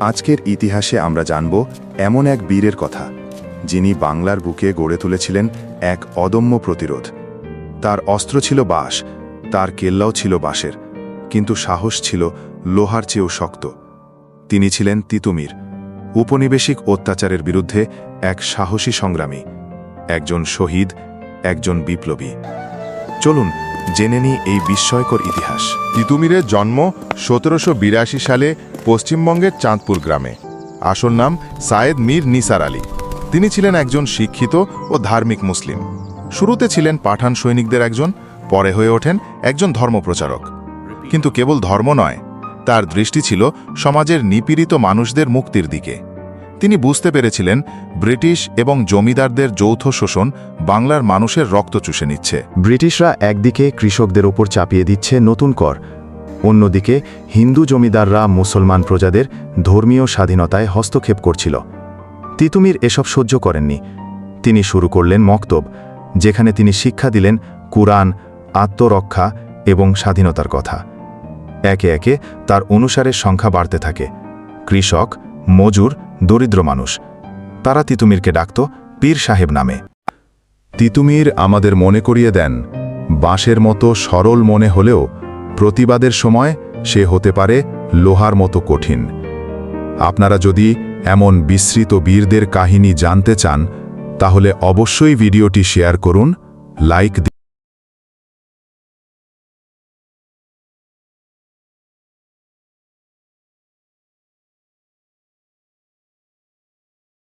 আজকের ইতিহাসে আমরা জানব এমন এক বীরের কথা, যিনি বাংলার বুকে গড়ে তুলেছিলেন এক অদম্য প্রতিরোধ। তার অস্ত্র ছিল বাঁশ, তার কেল্লাও ছিল বাঁশের, কিন্তু সাহস ছিল লোহার চেয়েও শক্ত। তিনি ছিলেন তিতুমির উপনিবেশিক অত্যাচারের বিরুদ্ধে এক সাহসী সংগ্রামী, একজন শহীদ, একজন বিপ্লবী। চলুন জেনে নিই এই বিস্ময়কর ইতিহাস। তিতুমিরের জন্ম সতেরোশো বিরাশি সালে পশ্চিমবঙ্গের চাঁদপুর গ্রামে। আসল নাম সায়েদ মীর নিসার আলী। তিনি ছিলেন একজন শিক্ষিত ও ধার্মিক মুসলিম। শুরুতে ছিলেন পাঠান সৈনিকদের একজন, পরে হয়ে ওঠেন একজন ধর্মপ্রচারক। কিন্তু কেবল ধর্ম নয়, তার দৃষ্টি ছিল সমাজের নিপীড়িত মানুষদের মুক্তির দিকে। তিনি বুঝতে পেরেছিলেন ব্রিটিশ এবং জমিদারদের যৌথ শোষণ বাংলার মানুষের রক্ত চুষে নিচ্ছে। ব্রিটিশরা একদিকে কৃষকদের ওপর চাপিয়ে দিচ্ছে নতুন কর, অন্যদিকে হিন্দু জমিদাররা মুসলমান প্রজাদের ধর্মীয় স্বাধীনতায় হস্তক্ষেপ করছিল। তিতুমির এসব সহ্য করেননি। তিনি শুরু করলেন মক্তব, যেখানে তিনি শিক্ষা দিলেন কুরআন, আত্মরক্ষা এবং স্বাধীনতার কথা। একে একে তার অনুসারের সংখ্যা বাড়তে থাকে। কৃষক, মজুর দরিদ্র মানুষ। তারা তিতুমিরকে ডাকত, পীর সাহেব নামে। তিতুমির আমাদের মনে করিয়ে দেন, বাঁশের মতো সরল মনে হলেও প্রতিবাদের সময় সে হতে পারে লোহার মতো কঠিন। আপনারা যদি এমন বিস্মৃত বীরদের কাহিনী জানতে চান, তাহলে অবশ্যই ভিডিওটি শেয়ার করুন, লাইক